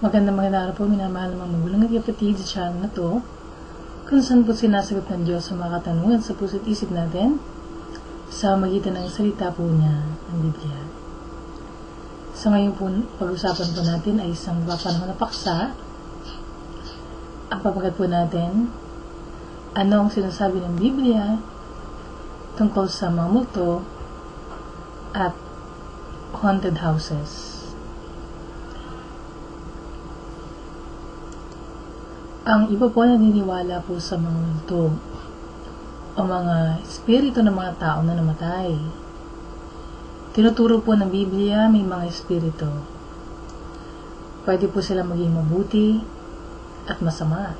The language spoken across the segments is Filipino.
Magandang magandang araw po, minamahal ng mga magulang at kapatid sa channel na to, kung saan po sinasagot ng Diyos sa mga katanungan sa puso't isip natin sa magitan ng salita po niya, ng Biblia. Sa ngayon po, pag-usapan po natin ay isang papanahon na paksa. Ang papagat po natin, ano ang sinasabi ng Biblia tungkol sa mga multo at haunted houses. Ang iba po naniniwala po sa mga multo o mga espiritu ng mga tao na namatay. Tinuturo po ng Biblia may mga espiritu. Pwede po sila maging mabuti at masama.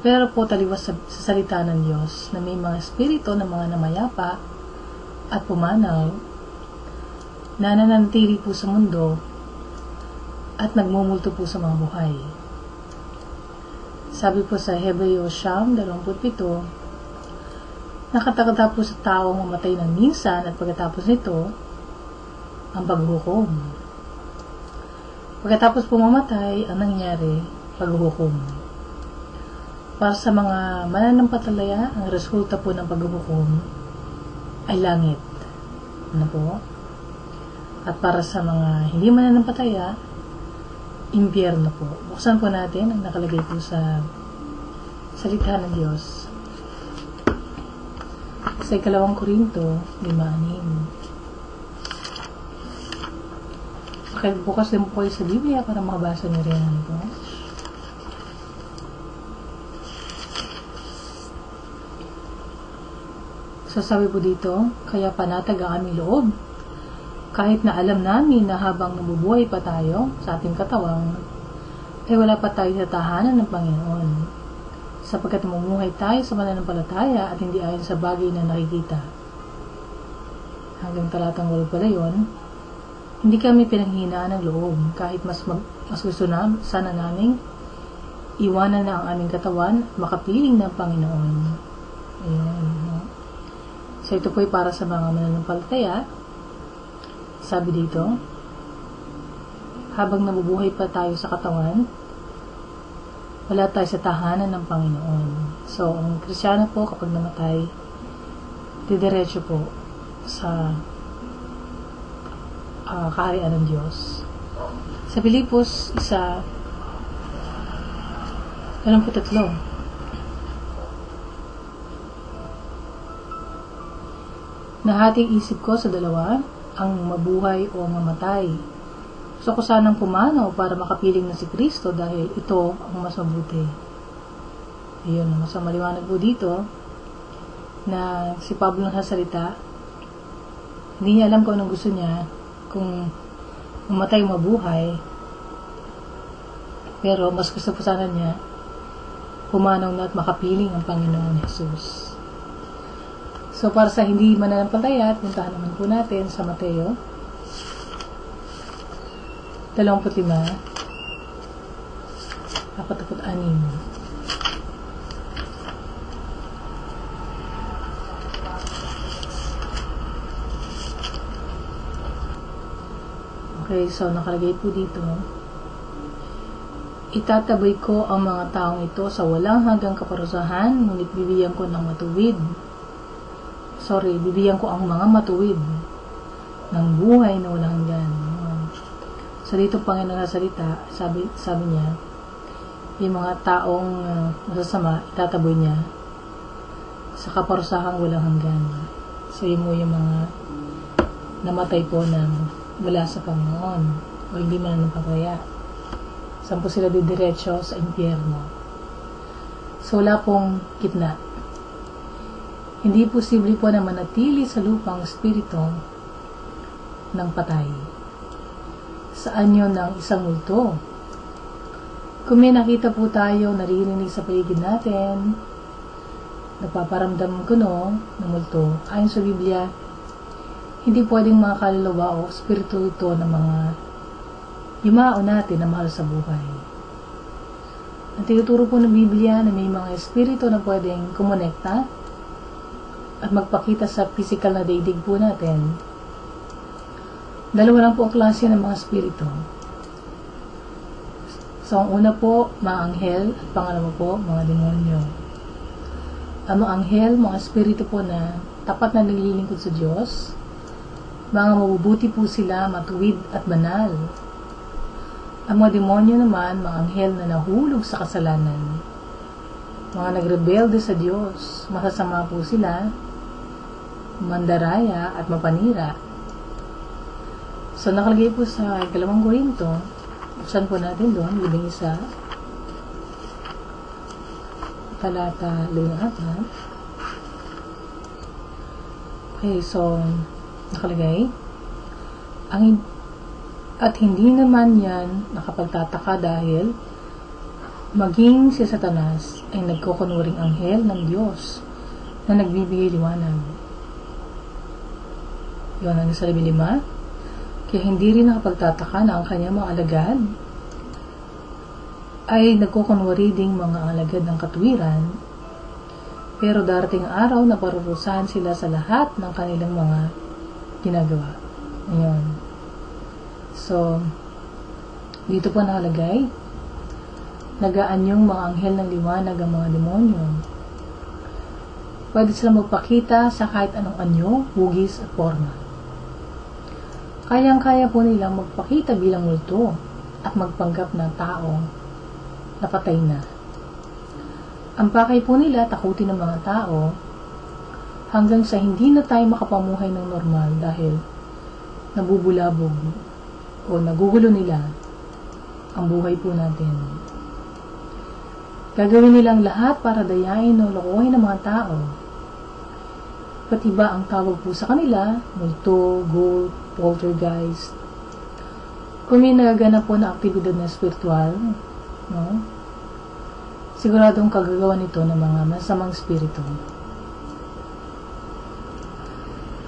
Pero po taliwas sa, sa salita ng Diyos na may mga espiritu ng mga namayapa at pumanaw na nananatili po sa mundo at nagmumulto po sa mga buhay. Sabi po sa Hebreo Siyam, 27, nakatakata po sa taong mamatay ng minsan at pagkatapos nito, ang paghukom. Pagkatapos po mamatay, ang nangyari, paghukom. Para sa mga mananampatalaya, ang resulta po ng paghukom ay langit. Ano po? At para sa mga hindi mananampataya, impyerno po. Buksan po natin ang nakalagay po sa salita ng Diyos. Sa ikalawang Korinto, 5.6. Pakibukas din po kayo sa Biblia para makabasa niyo rin ano po. So sabi po dito, kaya panatag ang aming loob kahit na alam namin na habang nabubuhay pa tayo sa ating katawang, ay wala pa tayo sa tahanan ng Panginoon. Sapagkat mamumuhay tayo sa mananampalataya at hindi ayon sa bagay na nakikita. Hanggang talatang walo pala yun, hindi kami pinanghinaan ng loob kahit mas, mag, mas gusto na sana naming iwanan na ang aming katawan at makapiling ng Panginoon. Ayun. No? So ito po ay para sa mga mananampalataya sabi dito, habang nabubuhay pa tayo sa katawan, wala tayo sa tahanan ng Panginoon. So, ang Krisyano po kapag namatay, didiretso po sa uh, kaharian ng Diyos. Sa Pilipos, isa, ganun po tatlo. Nahating isip ko sa dalawa, ang mabuhay o mamatay. So ko sanang pumanaw para makapiling na si Kristo dahil ito ang mas mabuti. Ayun, mas maliwanag po dito na si Pablo salita, hindi niya alam kung anong gusto niya, kung mamatay o mabuhay, pero mas gusto po sana niya pumanaw na at makapiling ang Panginoon Jesus. So, para sa hindi mananampalataya, puntahan naman po natin sa Mateo 25 46 Okay, so nakalagay po dito. Itataboy ko ang mga taong ito sa walang hanggang kaparusahan, ngunit bibigyan ko ng matuwid sorry, bibigyan ko ang mga matuwid ng buhay na walang hanggan. So dito Panginoon salita, sabi, sabi niya, yung mga taong uh, masasama, itataboy niya sa kaparusahang walang hanggan. So yun mo yung mga namatay po na wala sa Panginoon o hindi man napataya. Saan po sila didiretso sa impyerno. So wala pong gitna hindi posible po na manatili sa lupang espiritu ng patay. Saan yun ng isang multo? Kung may nakita po tayo, naririnig sa paligid natin, nagpaparamdam ko no, ng multo, ayon sa Biblia, hindi pwedeng mga kaluluwa o espiritu ito ng mga yumao natin na mahal sa buhay. Ang tinuturo po ng Biblia na may mga espiritu na pwedeng kumonekta at magpakita sa physical na daigdig po natin, dalawa lang po ang klase ng mga spirito. So, ang una po, mga anghel, at pangalawa po, mga demonyo. Ang mga anghel, mga espiritu po na tapat na naglilingkod sa Diyos, mga mabubuti po sila, matuwid at banal. Ang mga demonyo naman, mga anghel na nahulog sa kasalanan, mga nagrebelde sa Diyos, masasama po sila, mandaraya at mapanira. So, nakalagay po sa ikalawang Korinto, saan po natin doon, libing isa, talata libing apat. Okay, so, nakalagay, ang at hindi naman yan nakapagtataka dahil maging si Satanas ay nagkukunuring anghel ng Diyos na nagbibigay liwanag. Yun ang sa lima. Kaya hindi rin nakapagtataka na ang kanyang mga alagad ay nagkukunwari ding mga alagad ng katwiran pero darating araw na parurusahan sila sa lahat ng kanilang mga ginagawa. Ayun. So, dito po nakalagay, nagaan yung mga anghel ng liwanag ang mga demonyo. Pwede sila magpakita sa kahit anong anyo, hugis at forma. Kayang-kaya po nilang magpakita bilang multo at magpanggap ng tao na patay na. Ang pakay po nila takutin ng mga tao hanggang sa hindi na tayo makapamuhay ng normal dahil nabubulabog o nagugulo nila ang buhay po natin. Gagawin nilang lahat para dayain o lokohin ng mga tao. Pati ba ang tawag po sa kanila, multo, gold, poltergeist. Kung may nagaganap po na aktibidad na spiritual, no? siguradong kagagawa nito ng mga masamang spirito.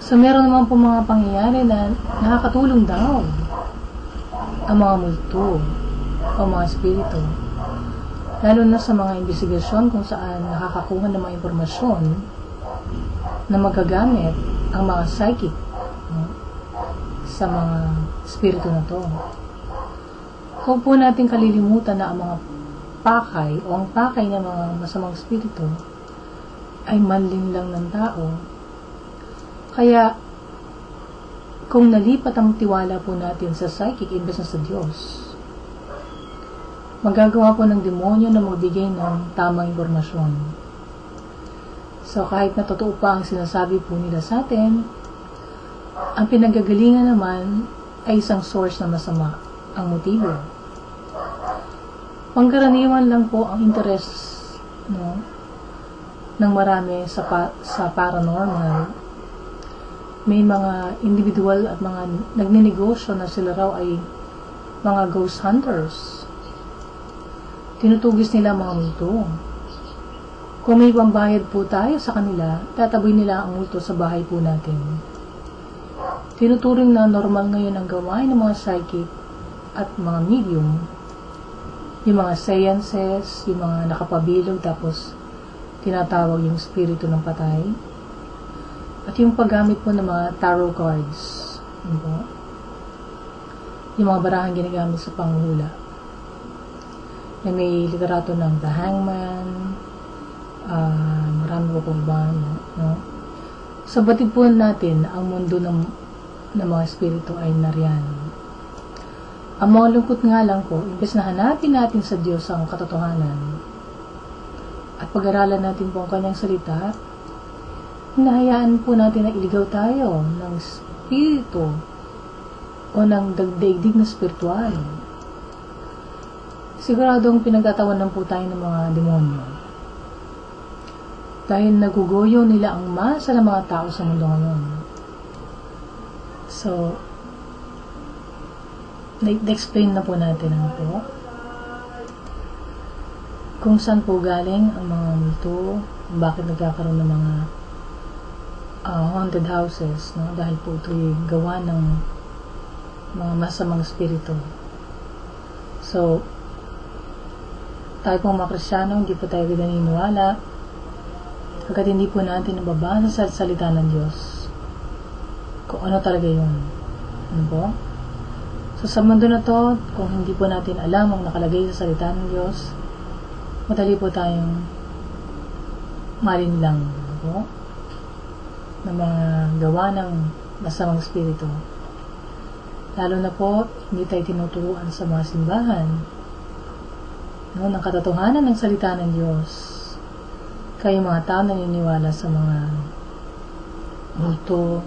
So, meron naman po mga pangyayari na nakakatulong daw ang mga multo o mga spirito. Lalo na sa mga investigasyon kung saan nakakakuha ng mga impormasyon na magagamit ang mga psychic sa mga spirito na to. Huwag po natin kalilimutan na ang mga pakay o ang pakay ng mga masamang spirito ay manlin lang ng tao kaya, kung nalipat ang tiwala po natin sa psychic imbes na sa Diyos, magagawa po ng demonyo na magbigay ng tamang impormasyon. So, kahit na totoo pa ang sinasabi po nila sa atin, ang pinagagalingan naman ay isang source na masama, ang motibo. Pangkaraniwan lang po ang interest no, ng marami sa, pa, sa paranormal may mga individual at mga nagninegosyo na sila raw ay mga ghost hunters. Tinutugis nila mga multo. Kung may pambayad po tayo sa kanila, tataboy nila ang multo sa bahay po natin. Tinuturing na normal ngayon ang gawain ng mga psychic at mga medium. Yung mga seances, yung mga nakapabilog tapos tinatawag yung spirito ng patay at yung paggamit po ng mga tarot cards. Yun po. Yung mga barahang ginagamit sa panghula. Na may literato ng The Hangman, uh, marami po po ba, no? Sa batid po natin, ang mundo ng, ng mga espiritu ay nariyan. Ang mga lungkot nga lang po, imbes na hanapin natin sa Diyos ang katotohanan, at pag-aralan natin po ang kanyang salita, hinahayaan po natin na iligaw tayo ng spirito o ng dagdaigdig na spiritual. Siguradong pinagtatawan po tayo ng mga demonyo. Dahil nagugoyo nila ang masa ng mga tao sa mundo ngayon. So, na-explain na po natin ang po. Kung saan po galing ang mga multo, bakit nagkakaroon ng mga uh, haunted houses, no? Dahil po ito'y gawa ng mga masamang spirito. So, tayo pong mga kristyano, hindi po tayo naniniwala hanggat hindi po natin nababasa sa salita ng Diyos kung ano talaga yun. Ano po? So sa mundo na to, kung hindi po natin alam ang nakalagay sa salita ng Diyos, madali po tayong malinlang po ng mga gawa ng masamang espiritu. Lalo na po, hindi tayo tinuturuan sa mga simbahan no, ng katotohanan ng salita ng Diyos. Kayo mga tao naniniwala sa mga multo,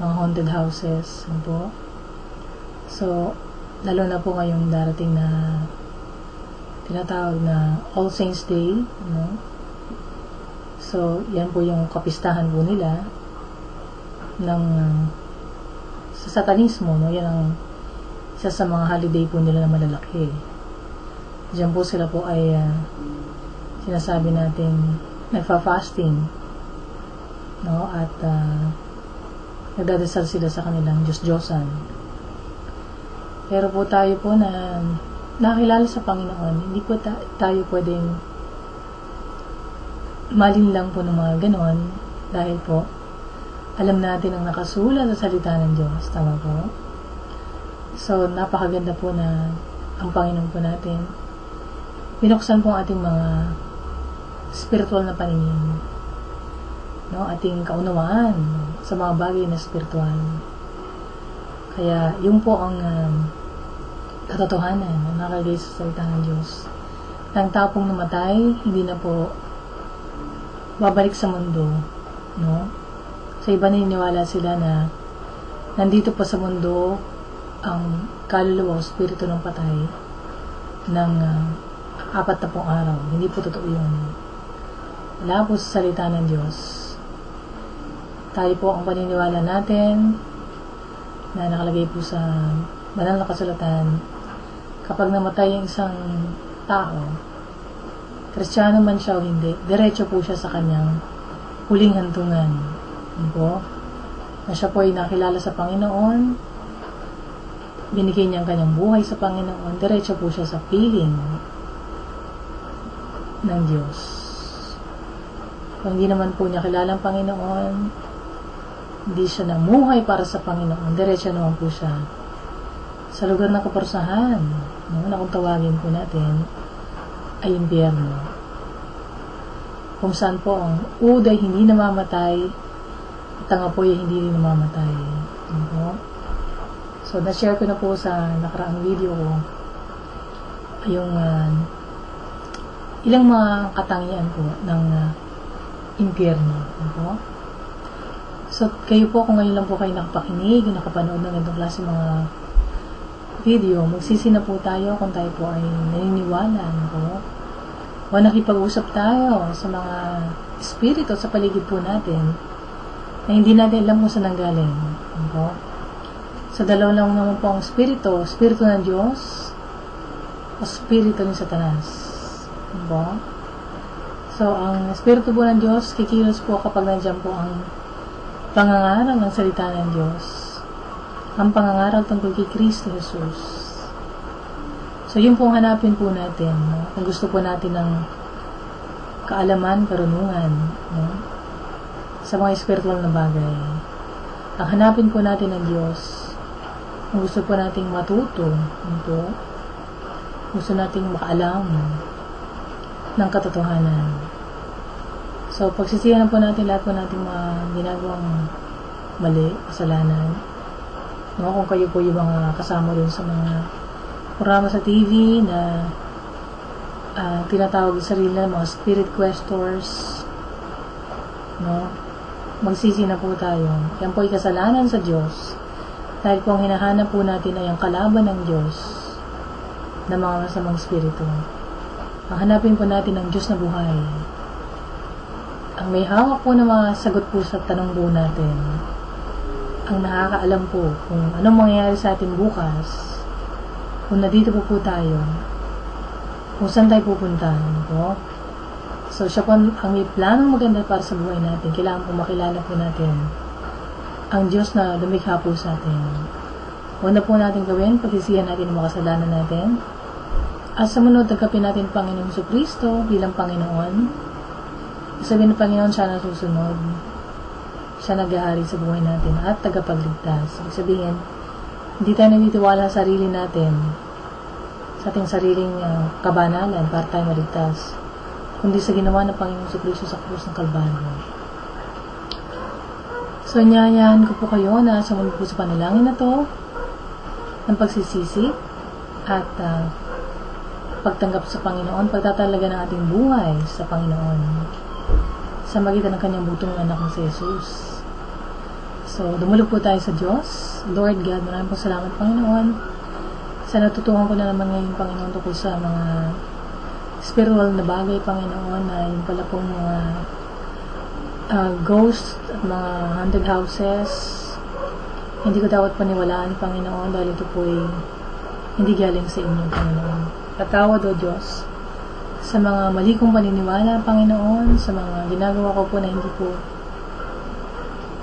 mga haunted houses, ano po. So, lalo na po ngayong darating na tinatawag na All Saints Day, no? So, yan po yung kapistahan po nila ng sa satanismo, no? Yan ang isa sa mga holiday po nila na malalaki. Diyan po sila po ay uh, sinasabi natin nagfa-fasting no at uh, nagdadasal sila sa kanilang Diyos-Diyosan. Pero po tayo po na nakilala sa Panginoon, hindi po ta- tayo pwedeng malin lang po ng mga ganon dahil po alam natin ang nakasulat sa salita ng Diyos. Tama po? So, napakaganda po na ang Panginoon po natin binuksan po ang ating mga spiritual na paningin. No? Ating kaunawaan sa mga bagay na spiritual. Kaya, yun po ang um, katotohanan na nakalagay sa salita ng Diyos. Nang tapong namatay, hindi na po babalik sa mundo, no? Sa iba naniniwala sila na nandito pa sa mundo ang kaluluwa o spirito ng patay ng uh, apat na pong araw. Hindi po totoo yun. Wala po sa salita ng Diyos. Tayo po ang paniniwala natin na nakalagay po sa banal na kasulatan kapag namatay ang isang tao, Kristiyano man siya o hindi, diretso po siya sa kanyang huling hantungan. Ano po? Na siya po ay nakilala sa Panginoon, binigay niya ang kanyang buhay sa Panginoon, diretso po siya sa piling ng Diyos. Kung hindi naman po niya kilala ang Panginoon, hindi siya namuhay para sa Panginoon, diretso naman po siya sa lugar ng kaporsahan, no, na kung tawagin po natin, ay impyerno. Kung saan po ang uday hindi namamatay at ang apoy hindi rin namamatay. Ano So, na-share ko na po sa nakaraang video ko yung uh, ilang mga katangian po ng uh, impyerno. Ano So, kayo po, kung ngayon lang po kayo nakapakinig, nakapanood ng ganitong klase mga video, magsisi na po tayo kung tayo po ay naniniwala po. O nakipag-usap tayo sa mga espiritu sa paligid po natin na hindi natin alam kung saan nanggaling. Ano po? Sa dalaw lang naman po ang espiritu, espiritu ng Diyos o espiritu ni Satanas. Po? So, ang espiritu po ng Diyos, kikilos po kapag nandiyan po ang pangangaral ng salita ng Diyos ang pangangaral tungkol kay Kristo Jesus. So, yun po hanapin po natin. No? Kung gusto po natin ng kaalaman, karunungan, no? sa mga spiritual na bagay. Ang hanapin po natin ng Diyos. Kung gusto po nating matuto, po, gusto nating makaalam ng katotohanan. So, pagsisihan po natin lahat po nating mga ginagawang mali, kasalanan, No? Kung kayo po yung mga kasama dun sa mga programa sa TV na uh, tinatawag sa sarili na mga spirit questors, no? magsisi na po tayo. Yan po ay kasalanan sa Diyos. Dahil po ang hinahanap po natin ay ang kalaban ng Diyos na mga masamang spirito. Hanapin po natin ang Diyos na buhay. Ang may hawak po na mga sagot po sa tanong po natin ang nakakaalam po kung anong mangyayari sa atin bukas, kung nandito po po tayo, kung saan tayo pupunta, ano po. So, siya po ang may planong maganda para sa buhay natin. Kailangan po makilala po natin ang Diyos na lumikha po sa atin. Una po natin gawin, pagsisihan natin ang mga kasalanan natin. At sa munod, tagapin natin Panginoong Kristo bilang Panginoon. Sabihin ng Panginoon siya na susunod siya naghahari sa buhay natin at tagapagligtas. Ibig sabihin, Hindi tayo nagtitiwala sa sarili natin, sa ating sariling uh, kabanalan para tayo maligtas, kundi sa ginawa ng Panginoon sa Kristo sa krus ng Kalbaryo. So, nyayahan ko po kayo na sumunod po sa panalangin na to ng pagsisisi at uh, pagtanggap sa Panginoon, pagtatalaga ng ating buhay sa Panginoon sa magitan ng kanyang butong anak na si Jesus. So, dumulog po tayo sa Diyos. Lord God, maraming po salamat, Panginoon. Sa natutuhan ko na naman ngayon, Panginoon, tungkol sa mga spiritual na bagay, Panginoon, na yung pala pong mga uh, ghost at mga haunted houses. Hindi ko dapat paniwalaan, Panginoon, dahil ito po ay hindi galing sa inyo, Panginoon. Patawad, O Diyos, sa mga mali kong paniniwala, Panginoon, sa mga ginagawa ko po na hindi po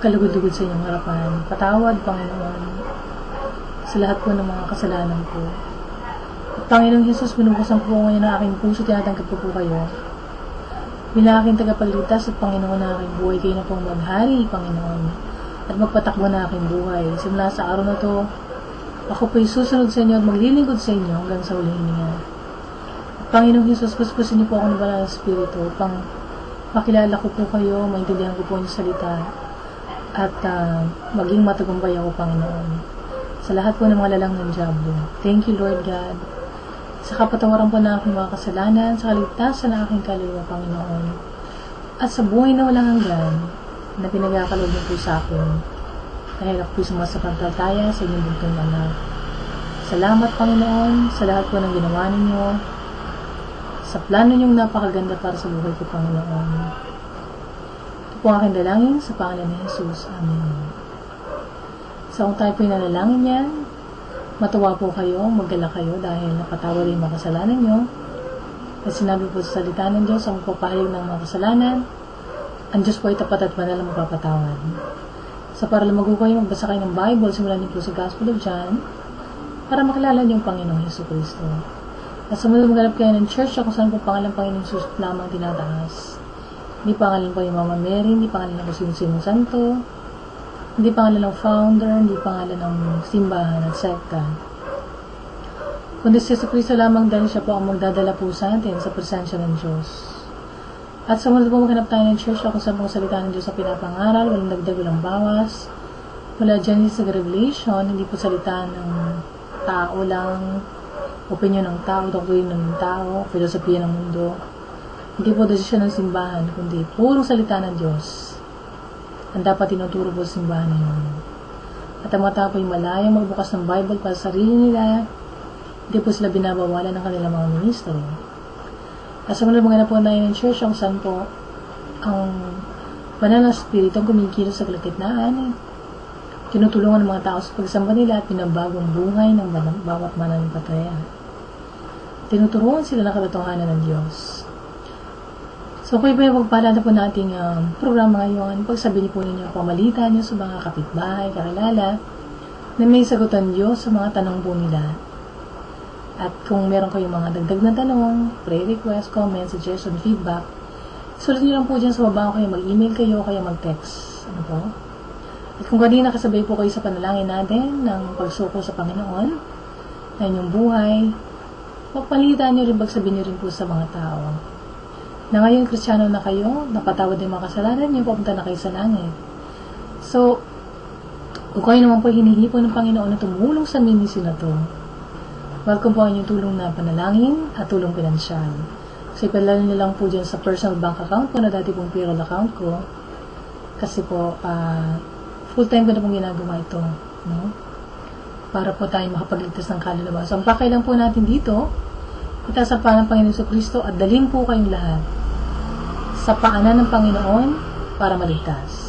kalugod-lugod sa inyong harapan. Patawad, Panginoon, sa lahat po ng mga kasalanan ko. At Panginoong Jesus, binubukasan ko po ngayon ang aking puso, tinatanggap ko po kayo. Bilang aking tagapagligtas at Panginoon na aking buhay, kayo na pong maghari, Panginoon, at magpatakbo na aking buhay. Simula sa araw na to, ako po'y susunod sa inyo at maglilingkod sa inyo hanggang sa huling hininga. Panginoong Jesus, puspusin niyo po ako ng banal na Espiritu upang makilala ko po kayo, maintindihan ko po ang salita, at uh, maging matagumpay ako, Panginoon. Sa lahat po ng mga lalang ng Diablo. Thank you, Lord God. Sa kapatawaran po na aking mga kasalanan, sa kaligtasan ng aking kaluluwa, Panginoon. At sa buhay na walang hanggan, na pinagkakaloob mo po sa akin. Dahil ako po sumasapantaltaya sa inyong buntong anak. Salamat, Panginoon, sa lahat po ng ginawa ninyo, sa plano niyong napakaganda para sa buhay ko, Panginoon. Ito po aking dalangin sa pangalan ni Jesus. Amen. So, kung tayo po nanalangin yan, matuwa po kayo, maggala kayo dahil napatawad yung mga kasalanan nyo. At sinabi po sa salita ng Diyos, ang papahayag ng mga kasalanan, ang Diyos po ay tapat at banal ang magpapatawad. Sa para lumago kayo, magbasa kayo ng Bible, simulan niyo po sa Gospel of John, para makilala niyo ang Panginoong Heso Kristo. At sumunod maghanap kayo ng church kung saan po pangalan Panginoong Jesus lamang tinataas. Hindi pangalan po yung Mama Mary, hindi pangalan ng Sino Santo, hindi pangalan ng founder, hindi pangalan ng simbahan at sekta. Kundi si Kristo lamang dahil siya po ang magdadala po sa atin sa presensya ng Diyos. At sumunod po maghanap tayo ng church kung saan po salita ng Diyos sa pinapangaral, walang dagdag, walang bawas. Mula Genesis sa Revelation, hindi po salita ng tao lang, opinion ng tao, doktrina ng tao, filosofiya ng mundo. Hindi po desisyon ng simbahan, kundi purong salita ng Diyos. Ang dapat tinuturo po sa simbahan na yun. At ang mga tao po ay malayang magbukas ng Bible para sa sarili nila, hindi po sila binabawalan ng kanilang mga ministro. At sa mga mga po na ng church, ang saan po ang banal na spirito kumikilos sa kalagitnaan. Tinutulungan ng mga tao sa pagsamba nila at pinabagong buhay ng bawat mananampataya. Tinuturuan sila ng katotohanan ng Diyos. So, kung iba yung pagpala na po nating um, programa ngayon, pagsabi niyo po ninyo ang pamalitan niyo sa mga kapitbahay, kakilala, na may sagutan Diyos sa mga tanong po nila. At kung meron kayong mga dagdag na tanong, prayer request, comment, suggestion, feedback, sulat niyo lang po dyan sa baba kayo mag-email kayo, kaya mag-text. Ano po? At kung kanina kasabay po kayo sa panalangin natin ng pagsuko sa Panginoon, na inyong buhay, pagpalitan niyo rin, pagsabihin niyo rin po sa mga tao na ngayon kristyano na kayo, napatawad yung mga kasalanan niyo, papunta na kayo sa langit. So, kung kayo naman po hinihipo ng Panginoon na tumulong sa ministry na to, welcome po ang inyong tulong na panalangin at tulong pinansyal. So, ipalala niyo lang po dyan sa personal bank account ko na dati pong payroll account ko. Kasi po, uh, full-time ko na pong ginagawa ito. No? Para po tayo makapagligtas ng kaluluwa. So, ang pakay lang po natin dito, itaas ang ng Panginoon Kristo at dalhin po kayong lahat sa paanan ng Panginoon para maligtas.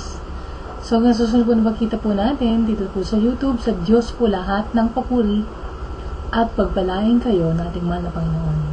So, hanggang susunod po na magkita po natin dito po sa YouTube, sa Diyos po lahat ng papuri at pagpalain kayo ng ating mahal na Panginoon.